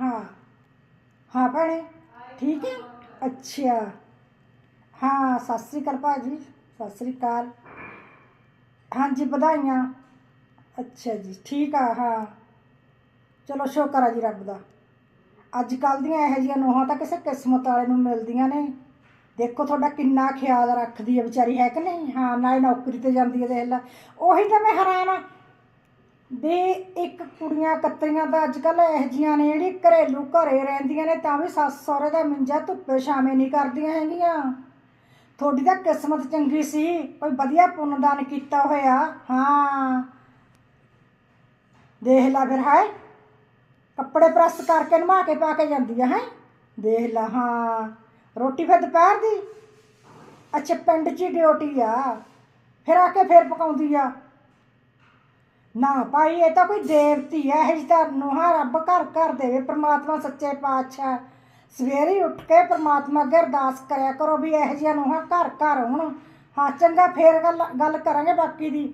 ਹਾਂ। ਹਾਂ ਭੈਣੇ, ਠੀਕ ਹੈ? ਅੱਛਾ। ਹਾਂ, ਸਤਿ ਸ੍ਰੀ ਅਕਾਲ ਭਾਜੀ, ਸਤਿ ਸ੍ਰੀ ਅਕਾਲ। ਹਾਂਜੀ, ਵਧਾਈਆਂ। ਅੱਛਾ ਜੀ, ਠੀਕ ਆ, ਹਾਂ। ਚਲੋ, ਸ਼ੁਕਰ ਆ ਜੀ ਰੱਬ ਦਾ। ਅੱਜ ਕੱਲ ਦੀਆਂ ਇਹੋ ਜਿਹੀਆਂ ਨੋਹਾਂ ਤਾਂ ਕਿਸੇ ਕਿਸਮਤ ਵਾਲੇ ਨੂੰ ਮਿਲਦੀਆਂ ਨੇ। ਦੇਖੋ ਤੁਹਾਡਾ ਕਿੰਨਾ ਖਿਆਲ ਰੱਖਦੀ ਹੈ ਵਿਚਾਰੀ, ਹੈ ਕਿ ਨਹੀਂ? ਹਾਂ, ਨਾਲੇ ਨੌਕਰੀ ਤੇ ਜਾਂਦੀ ਹੈ ਦੇਖ ਲੈ। ਉਹੀ ਤਾਂ ਮੈਂ ਹੈਰਾਨ ਆ। ਵੀ ਇੱਕ ਕੁੜੀਆਂ ਕੱਤਰੀਆਂ ਤਾਂ ਅੱਜ ਕੱਲ ਇਹੋ ਜਿਹੀਆਂ ਨੇ ਜਿਹੜੀ ਘਰੇਲੂ ਘਰੇ ਰਹਿੰਦੀਆਂ ਨੇ, ਤਾਂ ਵੀ ਸੱਸ ਸਹੁਰੇ ਦਾ ਮਿੰਜਾ ਧੁੱਪੇ ਛਾਵੇਂ ਨਹੀਂ ਕਰਦੀਆਂ ਹੈਗੀਆਂ। ਤੁਹਾਡੀ ਤਾਂ ਕਿਸਮਤ ਚੰਗੀ ਸੀ, ਕੋਈ ਵਧੀਆ ਪੁੰਨਦਾਨ ਕੀਤਾ ਹੋਇਆ। ਹਾਂ। ਦੇਖ ਲੈ ਫਿਰ, ਹੈ। ਕੱਪੜੇ ਪ੍ਰੈਸ ਕਰਕੇ ਨਵਾ ਕੇ ਪਾ ਕੇ ਜਾਂਦੀ ਆ, ਹੈ। ਦੇਖ ਲੈ, ਹਾਂ। ਰੋਟੀ ਫਿਰ ਦੁਪਹਿਰ ਦੀ? ਅੱਛਾ, ਪਿੰਡ 'ਚ ਹੀ ਡਿਊਟੀ ਆ। ਫਿਰ ਆ ਕੇ ਫਿਰ ਪਕਾਉਂਦੀ ਆ। ਨਾ ਭਾਈ, ਇਹ ਤਾਂ ਕੋਈ ਦੇਵਤੀ ਹੈ, ਇਹ ਤਾਂ ਨੂੰਹਾਂ ਰੱਬ ਘਰ ਘਰ ਦੇਵੇ, ਪ੍ਰਮਾਤਮਾ ਸੱਚੇ ਪਾਤਸ਼ਾਹ। ਸਵੇਰੇ ਉੱਠ ਕੇ ਪ੍ਰਮਾਤਮਾ ਅੱਗੇ ਅਰਦਾਸ ਕਰਿਆ ਕਰੋ ਵੀ ਇਹੋ ਜਿਹੀਆਂ ਨੂੰਹਾਂ ਘਰ ਘਰ ਹੋਣ ਹਾਂ, ਚੰਗਾ ਫੇਰ ਗੱਲ ਗੱਲ ਕਰਾਂਗੇ ਬਾਕੀ ਦੀ।